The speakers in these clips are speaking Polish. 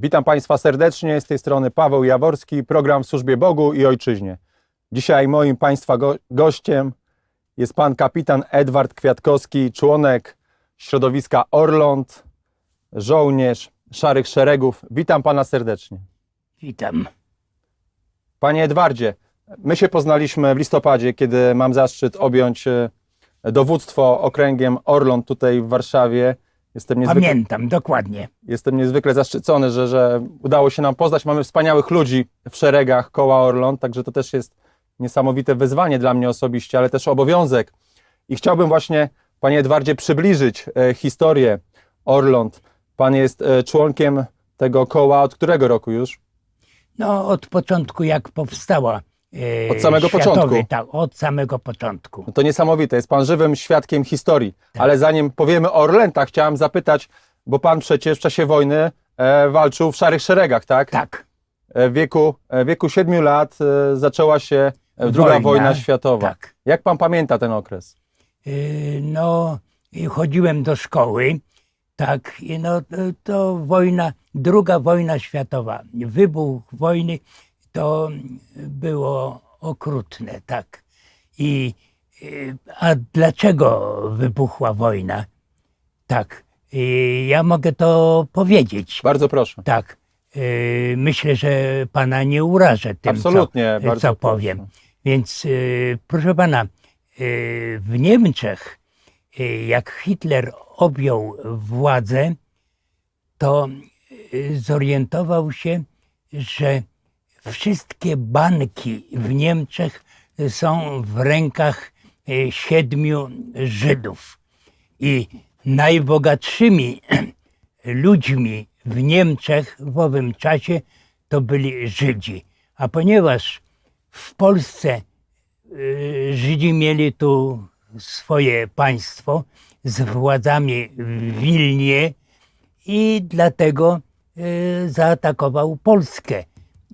Witam Państwa serdecznie, z tej strony Paweł Jaworski, program w służbie Bogu i Ojczyźnie. Dzisiaj moim Państwa go gościem jest Pan kapitan Edward Kwiatkowski, członek środowiska Orląt, żołnierz Szarych Szeregów. Witam Pana serdecznie. Witam. Panie Edwardzie, my się poznaliśmy w listopadzie, kiedy mam zaszczyt objąć e, dowództwo okręgiem Orląt tutaj w Warszawie. Jestem niezwykle... Pamiętam dokładnie. Jestem niezwykle zaszczycony, że, że udało się nam poznać. Mamy wspaniałych ludzi w szeregach koła Orląt, także to też jest niesamowite wyzwanie dla mnie osobiście, ale też obowiązek. I chciałbym właśnie, panie Edwardzie, przybliżyć e, historię Orląt. Pan jest e, członkiem tego koła od którego roku już? No, od początku jak powstała. e, Od samego światowy, początku. Tak, od samego początku. No to niesamowite, jest pan żywym świadkiem historii. Ale zanim powiemy o Orlętach, chciałem zapytać, bo pan przecież w czasie wojny e, walczył w szarych szeregach, tak? Tak, E, W wieku, e, w wieku 7 lat e, zaczęła się e, druga Wojna, wojna światowa. tak. Jak pan pamięta ten okres? E, No, i chodziłem do szkoły, tak, no to, to wojna, druga wojna światowa, wybuch wojny to było okrutne, tak. I, e, a dlaczego wybuchła wojna? Tak, ja mogę to powiedzieć. Bardzo proszę. Tak. Yy, myślę, że pana nie urażę tym, Absolutnie, co, co proszę. powiem. Więc yy, proszę pana, w Niemczech, jak Hitler objął władzę, to yy, zorientował się, że wszystkie banki w Niemczech są w rękach yy, siedmiu Żydów. I najbogatszymi ludźmi w Niemczech w owym czasie to byli Żydzi. A ponieważ w Polsce y, Żydzi mieli tu swoje państwo z władzami w Wilnie i dlatego y, zaatakował Polskę.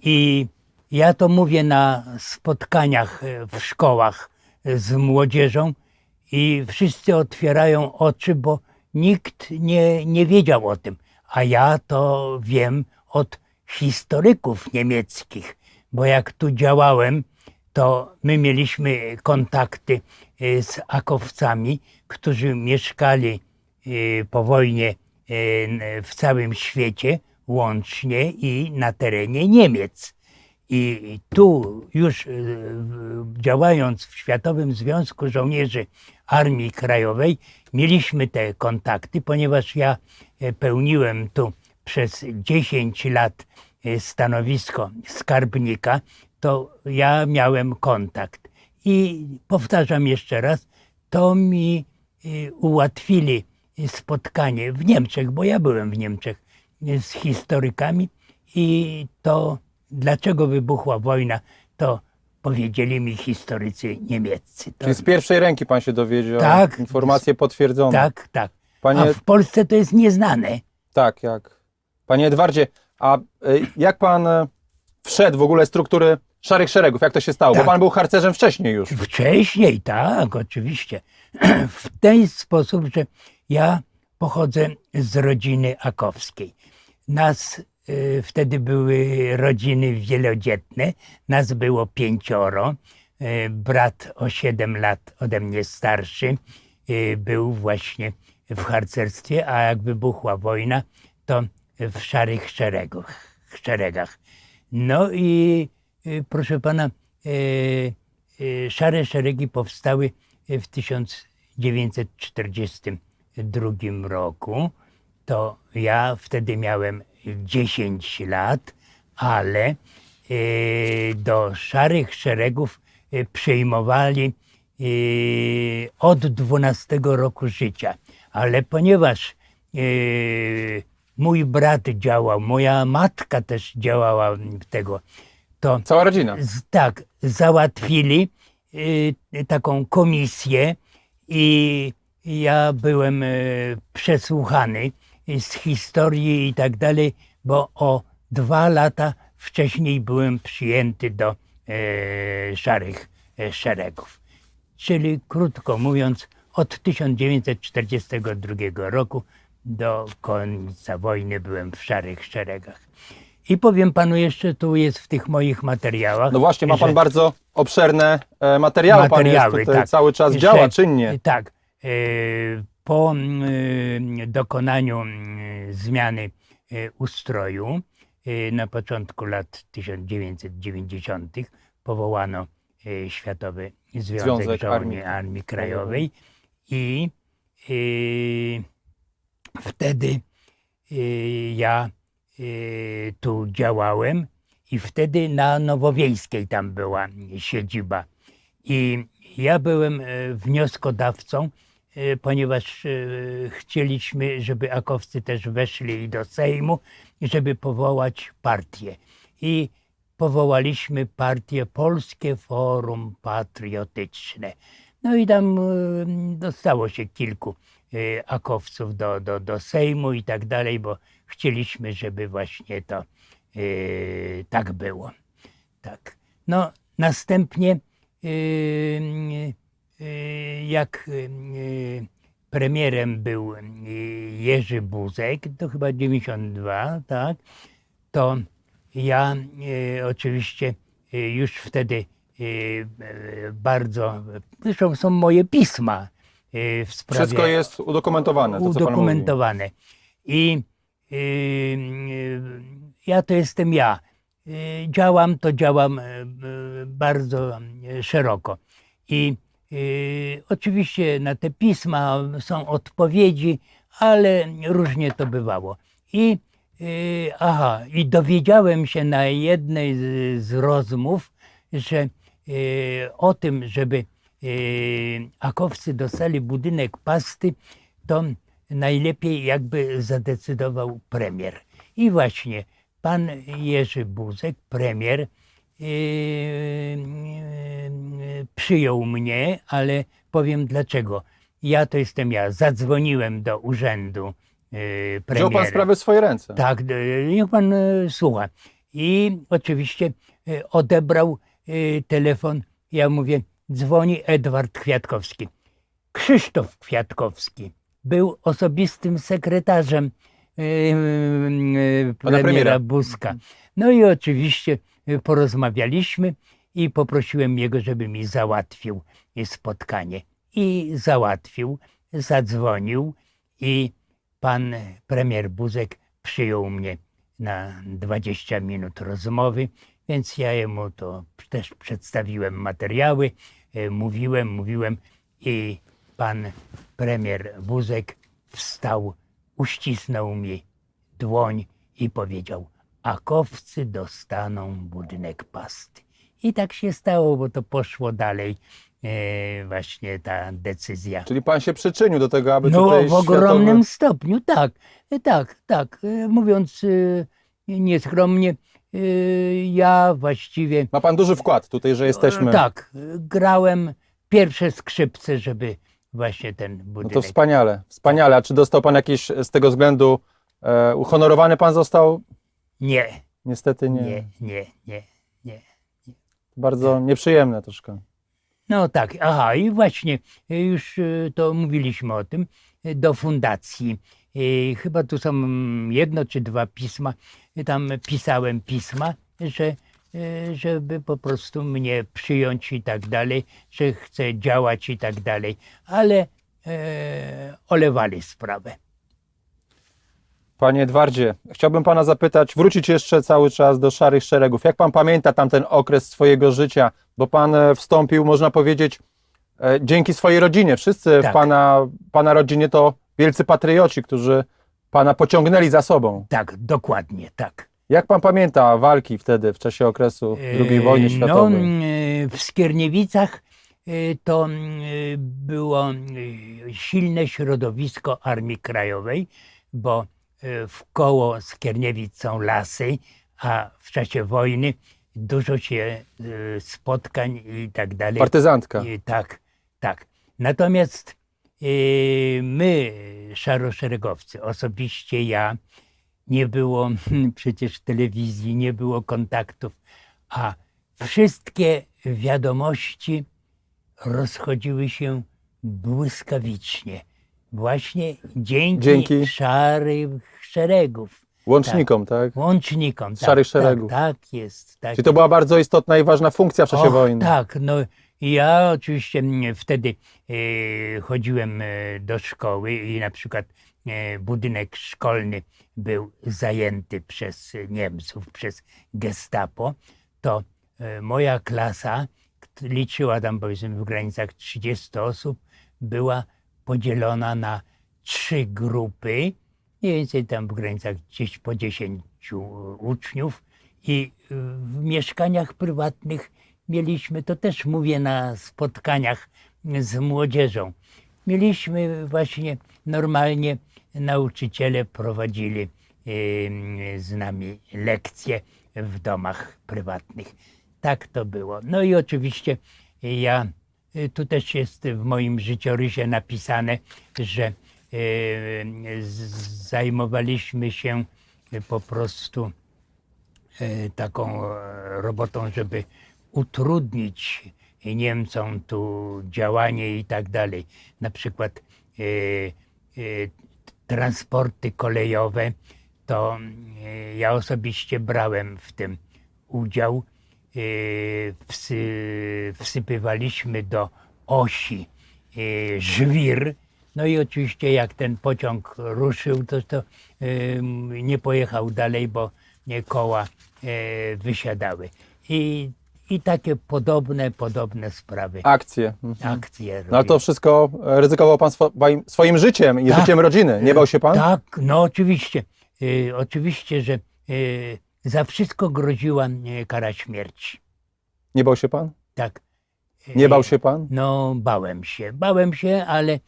I ja to mówię na spotkaniach y, w szkołach y, z młodzieżą i wszyscy otwierają oczy, bo nikt nie, nie wiedział o tym. A ja to wiem od historyków niemieckich, bo jak tu działałem, to my mieliśmy kontakty y, z akowcami, którzy mieszkali y, po wojnie n- w całym świecie, łącznie i na terenie Niemiec. I tu już działając w Światowym Związku Żołnierzy Armii Krajowej, mieliśmy te kontakty, ponieważ ja e, pełniłem tu przez 10 lat e, stanowisko skarbnika, to ja miałem kontakt. I powtarzam jeszcze raz, to mi e, ułatwili spotkanie w Niemczech, bo ja byłem w Niemczech z historykami i to dlaczego wybuchła wojna, to powiedzieli mi historycy niemieccy. To, Czyli z pierwszej ręki pan się dowiedział Tak. informacje potwierdzone. tak, tak. Panie, A w Polsce to jest nieznane. tak, jak. Panie Edwardzie, a y, jak pan y, wszedł w ogóle struktury Szarych Szeregów? Jak to się stało? Tak. Bo pan był harcerzem wcześniej już. Wcześniej, tak, oczywiście. W ten sposób, że ja pochodzę z rodziny akowskiej. Nas y, wtedy były rodziny wielodzietne, nas było pięcioro. Y, brat o 7 lat ode mnie starszy y, był właśnie w harcerstwie, a jak wybuchła wojna, to w szarych szeregach. szeregach. No i y, proszę pana, y, y, szare szeregi powstały w 1942 roku. To ja wtedy miałem 10 lat, ale do szarych szeregów przyjmowali od 12 roku życia. Ale ponieważ mój brat działał, moja matka też działała w tego, to Cała rodzina. z, tak, załatwili y, taką komisję i ja byłem y, przesłuchany z historii i tak dalej, bo o dwa lata wcześniej byłem przyjęty do e, szarych e, szeregów. Czyli krótko mówiąc, od 1942 roku do końca wojny byłem w szarych szeregach. I powiem panu jeszcze, tu jest w tych moich materiałach. No właśnie, ma pan że- bardzo obszerne e, materiały. Pan Materiały, jest tutaj tak. cały czas Że- działa czynnie. Tak. e, Po mm, dokonaniu zmiany e, ustroju e, na początku lat 1990 powołano e, Światowy Związek, Związek Żołnierzy Armii Armii, Krajowej i e, wtedy e, ja e, tu działałem i wtedy na Nowowiejskiej tam była siedziba. I ja byłem e, wnioskodawcą, e, ponieważ e, chcieliśmy, żeby akowcy też weszli do Sejmu, żeby powołać partię. I powołaliśmy partię Polskie Forum Patriotyczne. No i tam dostało się kilku akowców do, do, do Sejmu i tak dalej, bo chcieliśmy, żeby właśnie to e, tak było. Tak. No, następnie yy, yy, jak yy, premierem był yy, Jerzy Buzek, to chyba 92, tak, to ja yy, oczywiście yy, już wtedy yy, yy, bardzo, zresztą są moje pisma yy, w sprawie Wszystko jest udokumentowane. To, udokumentowane. I y, y, ja to jestem ja. Y, działam, to działam y, y, bardzo y, szeroko. I y, oczywiście na te pisma są odpowiedzi, ale różnie to bywało. I y, aha, i dowiedziałem się na jednej z, z rozmów, że y, o tym, żeby y, akowcy dostali budynek pasty, to najlepiej jakby zadecydował premier. I właśnie pan Jerzy Buzek, premier, yy, yy, przyjął mnie, ale powiem dlaczego. Ja to jestem ja. Zadzwoniłem do urzędu yy, premiera. Wziął pan sprawę w swoje ręce. Tak, niech pan słucha. I oczywiście odebrał telefon. Ja mówię, dzwoni Edward Kwiatkowski. Krzysztof Kwiatkowski był osobistym sekretarzem e, Pana premiera. premiera Buzka. No i oczywiście e, porozmawialiśmy i poprosiłem jego, żeby mi załatwił spotkanie. I załatwił, zadzwonił i pan premier Buzek przyjął mnie na 20 minut rozmowy, więc ja jemu to też przedstawiłem materiały, e, mówiłem, mówiłem i pan premier Buzek wstał, uścisnął mi dłoń i powiedział: Akowcy dostaną budynek pasty. I tak się stało, bo to poszło dalej, e, właśnie ta decyzja. Czyli pan się przyczynił do tego, aby No, tutaj w ogromnym światowy... stopniu, tak. E, Tak, tak. E, Mówiąc e, nieskromnie, e, ja właściwie. Ma pan duży wkład tutaj, że jesteśmy. Tak, e, grałem pierwsze skrzypce, żeby właśnie ten No budynek. to wspaniale, wspaniale. A czy dostał pan jakieś z tego względu, e, uhonorowany pan został? Nie, Niestety nie. nie, nie, nie, nie. Bardzo nieprzyjemne troszkę. No tak, aha, i właśnie e, już e, to mówiliśmy o tym, e, do fundacji. Chyba tu są jedno czy dwa pisma. Tam pisałem pisma, że żeby po prostu mnie przyjąć i tak dalej, że chcę działać i tak dalej, ale e, olewali sprawę. Panie Edwardzie, chciałbym pana zapytać, wrócić jeszcze cały czas do szarych szeregów. Jak pan pamięta tamten okres swojego życia? Bo pan e, wstąpił, można powiedzieć, e, dzięki swojej rodzinie. Wszyscy w Tak. pana, pana rodzinie to wielcy patrioci, którzy pana pociągnęli za sobą. Tak, dokładnie, tak. Jak pan pamięta walki wtedy, w czasie okresu II wojny E, światowej? No, e, w Skierniewicach e, to e, było e, silne środowisko Armii Krajowej, bo e, w koło Skierniewic są lasy, a w czasie wojny dużo się e, spotkań i tak dalej. Partyzantka. I, tak, tak. Natomiast e, my, szaroszeregowcy, osobiście ja, nie było przecież telewizji, nie było kontaktów, a wszystkie wiadomości rozchodziły się błyskawicznie. Właśnie dzięki, Dzięki. szarych szeregów, Łącznikom, tak? łącznikom. Szarych tak, szeregów. Tak, tak jest. Tak Czyli to była bardzo istotna i ważna funkcja w czasie Och, wojny. Tak, no ja oczywiście mm, wtedy e, chodziłem e, do szkoły i na przykład e, budynek szkolny był zajęty przez Niemców, przez gestapo, to e, moja klasa liczyła tam powiedzmy w granicach 30 osób, była podzielona na trzy grupy, mniej więcej tam w granicach gdzieś po 10 uczniów i y, w mieszkaniach prywatnych mieliśmy, to też mówię na spotkaniach z młodzieżą, mieliśmy właśnie normalnie nauczyciele prowadzili z nami lekcje w domach prywatnych. Tak to było. No i oczywiście ja, y, tu też jest w moim życiorysie napisane, że zajmowaliśmy się po prostu e, taką e, robotą, żeby utrudnić Niemcom tu działanie i tak dalej. Na przykład e, e, transporty kolejowe, to e, ja osobiście brałem w tym udział. E, wsy, wsypywaliśmy do osi e, żwir. No i oczywiście jak ten pociąg ruszył, to, to nie pojechał dalej, bo nie, koła e, wysiadały. I, I takie podobne, podobne sprawy, Akcje. Mhm. akcje. No ale to wszystko e, ryzykował pan swoim, swoim życiem i Tak. życiem rodziny. Nie bał się pan? Tak, no oczywiście. Y, oczywiście, że y, za wszystko groziła kara śmierci. Nie bał się pan? Tak. Nie Y, bał się pan? No, bałem się. Bałem się, ale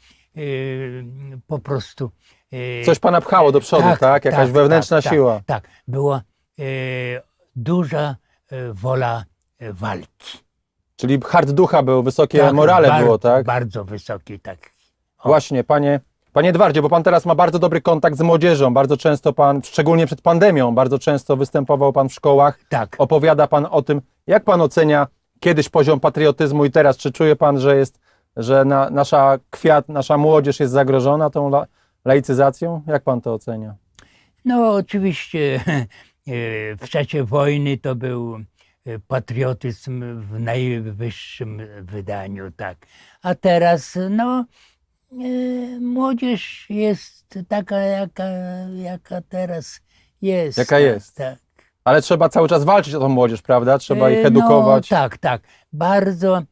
po prostu. y, Coś pana pchało do przodu, tak? Tak, Jakaś tak, wewnętrzna tak, siła. Tak, była y, duża wola walki. Czyli hard ducha był, wysokie Tak, morale bar- było, tak? Bardzo wysoki, tak. O. Właśnie, panie, panie Edwardzie, bo pan teraz ma bardzo dobry kontakt z młodzieżą. Bardzo często pan, szczególnie przed pandemią, bardzo często występował pan w szkołach. Tak. Opowiada pan o tym, jak pan ocenia kiedyś poziom patriotyzmu i teraz. Czy czuje pan, że jest, że na, nasza kwiat, nasza młodzież jest zagrożona tą la, laicyzacją? Jak pan to ocenia? No, oczywiście e, w czasie wojny to był e, patriotyzm w najwyższym wydaniu, tak. A teraz, no, e, młodzież jest taka, jaka, jaka teraz jest. Jaka tak, jest. Tak. Ale trzeba cały czas walczyć o tą młodzież, prawda? Trzeba ich E, edukować. No, tak, tak. Bardzo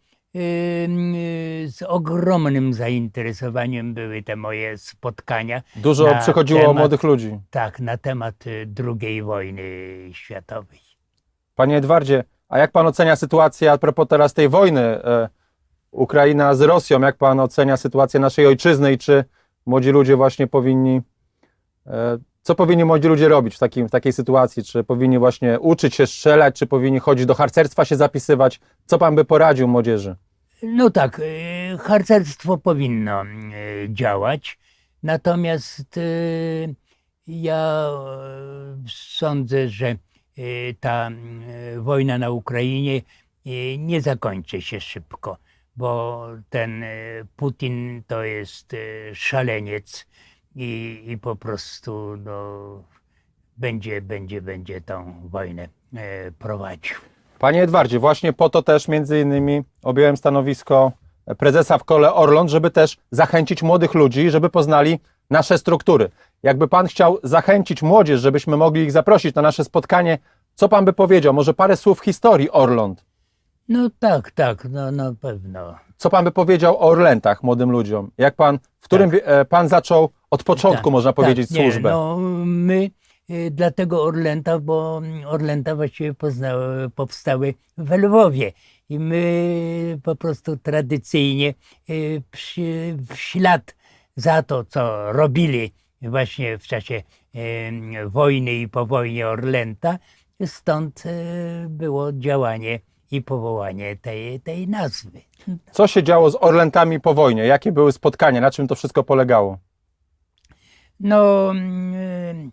z ogromnym zainteresowaniem były te moje spotkania. Dużo przychodziło temat- młodych ludzi. Tak, na temat y, II wojny światowej. Panie Edwardzie, a jak pan ocenia sytuację a propos teraz tej wojny e, Ukraina z Rosją? Jak pan ocenia sytuację naszej ojczyzny i czy młodzi ludzie właśnie powinni, e, co powinni młodzi ludzie robić w, takim, w takiej sytuacji? Czy powinni właśnie uczyć się strzelać, czy powinni chodzić do harcerstwa się zapisywać? Co pan by poradził młodzieży? No tak, y, harcerstwo powinno y, działać, natomiast y, ja sądzę, że ta wojna na Ukrainie nie zakończy się szybko, bo ten Putin to jest szaleniec i, i po prostu no, będzie, będzie, będzie tą wojnę y, prowadził. Panie Edwardzie, właśnie po to też między innymi objąłem stanowisko prezesa w kole Orląt, żeby też zachęcić młodych ludzi, żeby poznali nasze struktury. Jakby pan chciał zachęcić młodzież, żebyśmy mogli ich zaprosić na nasze spotkanie, co pan by powiedział? Może parę słów historii Orląt. No tak, tak, no na pewno. Co pan by powiedział o Orlętach młodym ludziom? Jak pan, w którym wie- e, pan zaczął od początku, Tak, można powiedzieć, tak, nie, służbę? No, my y, dlatego Orlęta, bo Orlęta właściwie poznały, powstały w Lwowie. I my po prostu tradycyjnie y, przy, w ślad za to, co robili właśnie w czasie y, wojny i po wojnie Orlęta, stąd y, było działanie i powołanie tej, tej nazwy. Co się działo z Orlętami po wojnie? Jakie były spotkania? Na czym to wszystko polegało? No, mm,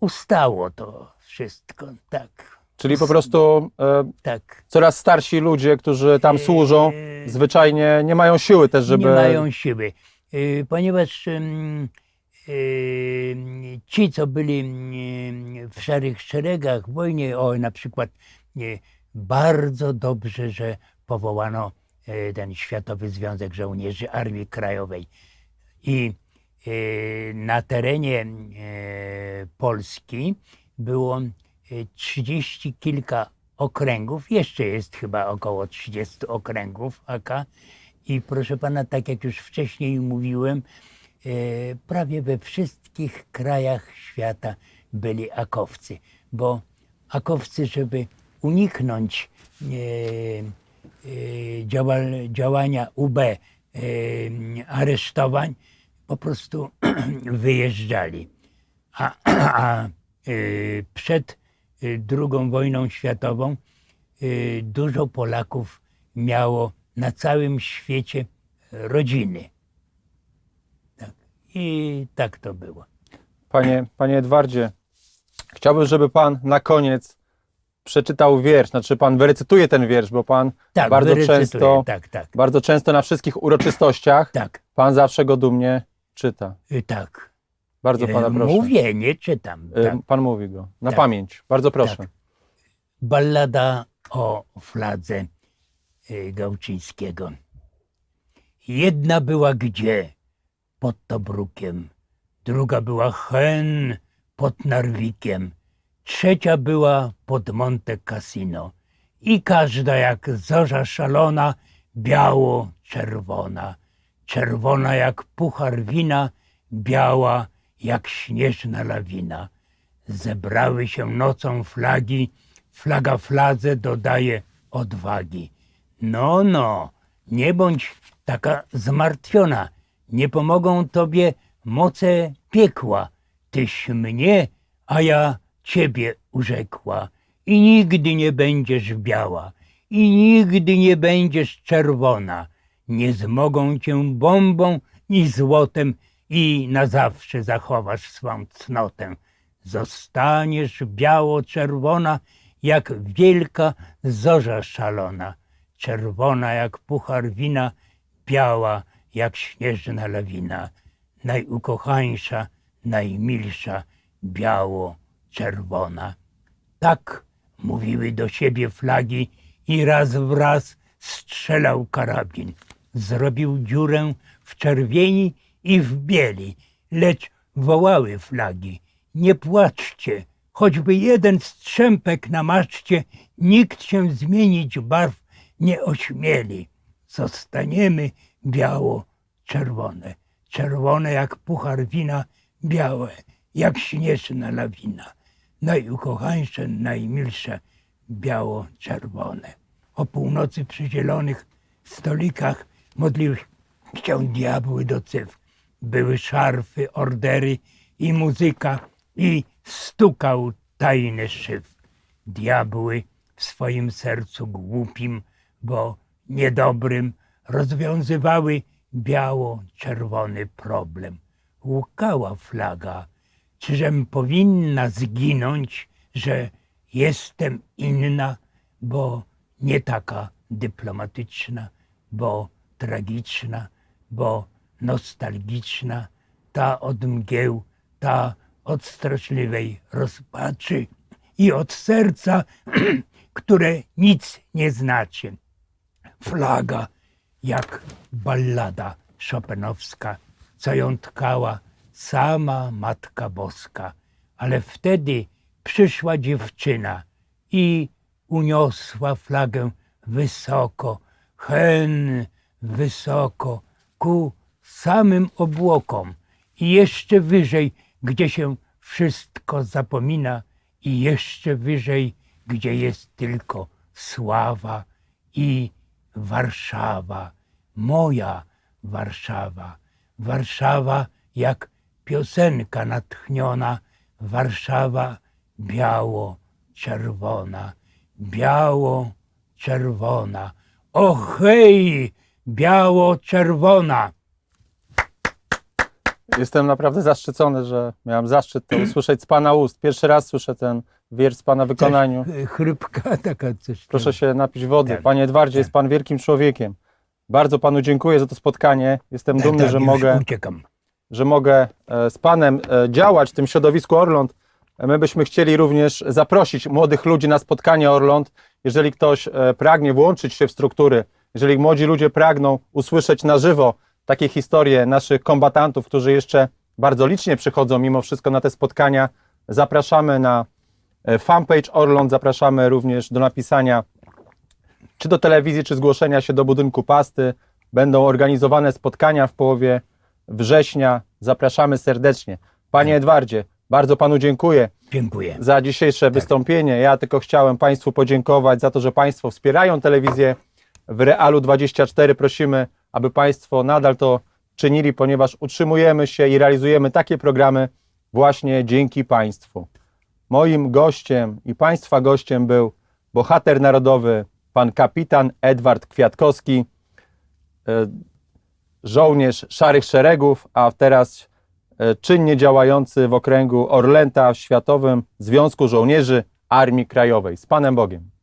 ustało to wszystko, tak, Czyli po prostu e, tak. coraz starsi ludzie, którzy tam służą, Eee, zwyczajnie nie mają siły też, żeby... Nie mają siły, Y, ponieważ ym, y, ci, co byli ym, w szarych szeregach w wojnie, o na przykład y, bardzo dobrze, że powołano y, ten Światowy Związek Żołnierzy Armii Krajowej. I y, na terenie y, Polski było 30 kilka okręgów, jeszcze jest chyba około 30 okręgów AK i proszę pana, tak jak już wcześniej mówiłem, e, prawie we wszystkich krajach świata byli akowcy, bo akowcy, żeby uniknąć e, e, działania UB, e, aresztowań, po prostu wyjeżdżali. A, a przed II wojną światową dużo Polaków miało na całym świecie rodziny. Tak. I tak to było. Panie, panie Edwardzie, chciałbym, żeby pan na koniec przeczytał wiersz, znaczy pan wyrecytuje ten wiersz, bo pan Tak, bardzo wyrecytuję. często, Tak, tak, bardzo często na wszystkich uroczystościach tak, pan zawsze go dumnie czyta. y, tak. Bardzo pana E, proszę. Mówię, nie czytam. E, Tak. Pan mówi go. Na Tak. pamięć. Bardzo proszę. Tak. Ballada o fladze y, Gałczyńskiego. Jedna była gdzie? Pod Tobrukiem. Druga była hen pod Narwikiem. Trzecia była pod Monte Cassino. I każda jak zorza szalona, biało-czerwona. Czerwona jak puchar wina, biała jak śnieżna lawina. Zebrały się nocą flagi, flaga fladze dodaje odwagi. No, no, nie bądź taka zmartwiona, nie pomogą tobie moce piekła. Tyś mnie, a ja ciebie urzekła. I nigdy nie będziesz biała, i nigdy nie będziesz czerwona. Nie zmogą cię bombą ni złotem i na zawsze zachowasz swą cnotę. Zostaniesz biało-czerwona, jak wielka zorza szalona. Czerwona jak puchar wina, biała jak śnieżna lawina. Najukochańsza, najmilsza, biało-czerwona. Tak mówiły do siebie flagi i raz w raz strzelał karabin. Zrobił dziurę w czerwieni i w bieli, lecz wołały flagi. Nie płaczcie, choćby jeden strzępek na nikt się zmienić barw nie ośmieli. Zostaniemy biało-czerwone, czerwone jak puchar wina, białe jak śnieżna lawina. Najukochańsze, najmilsze, biało-czerwone. O północy przy zielonych stolikach modliły się diabły do cyfr. Były szarfy, ordery i muzyka i stukał tajny szyf. Diabły w swoim sercu głupim, bo niedobrym rozwiązywały biało-czerwony problem. Łukała flaga, czyżem powinna zginąć, że jestem inna, bo nie taka dyplomatyczna, bo tragiczna, bo nostalgiczna, ta od mgieł, ta od straszliwej rozpaczy i od serca, które nic nie znaczy. Flaga jak ballada szopenowska, co ją tkała sama Matka Boska. Ale wtedy przyszła dziewczyna i uniosła flagę wysoko, hen wysoko, ku samym obłokom. I jeszcze wyżej, gdzie się wszystko zapomina i jeszcze wyżej, gdzie jest tylko sława i Warszawa, moja Warszawa, Warszawa jak piosenka natchniona, Warszawa biało-czerwona, biało-czerwona. O hej, biało-czerwona! Jestem naprawdę zaszczycony, że miałem zaszczyt to usłyszeć z Pana ust. Pierwszy raz słyszę ten wiersz w Pana wykonaniu. Chrypka taka coś. Proszę się napić wody. Tak. Panie Edwardzie, jest Pan wielkim człowiekiem. Bardzo Panu dziękuję za to spotkanie. Jestem Tak, dumny, tak, że mogę, Uciekam. Że mogę e, z Panem e, działać w tym środowisku Orląt. My byśmy chcieli również zaprosić młodych ludzi na spotkanie Orląt. Jeżeli ktoś e, pragnie włączyć się w struktury, jeżeli młodzi ludzie pragną usłyszeć na żywo takie historie naszych kombatantów, którzy jeszcze bardzo licznie przychodzą mimo wszystko na te spotkania, zapraszamy na fanpage Orląt, zapraszamy również do napisania czy do telewizji, czy zgłoszenia się do budynku pasty. Będą organizowane spotkania w połowie września. Zapraszamy serdecznie. Panie Edwardzie, bardzo Panu dziękuję Dziękuję. za dzisiejsze wystąpienie. Ja tylko chciałem Państwu podziękować za to, że Państwo wspierają telewizję w Realu 24. Prosimy, aby Państwo nadal to czynili, ponieważ utrzymujemy się i realizujemy takie programy właśnie dzięki Państwu. Moim gościem i Państwa gościem był bohater narodowy, pan kapitan Edward Kwiatkowski, e, żołnierz Szarych Szeregów, a teraz e, czynnie działający w okręgu Orlęta w Światowym Związku Żołnierzy Armii Krajowej. Z Panem Bogiem.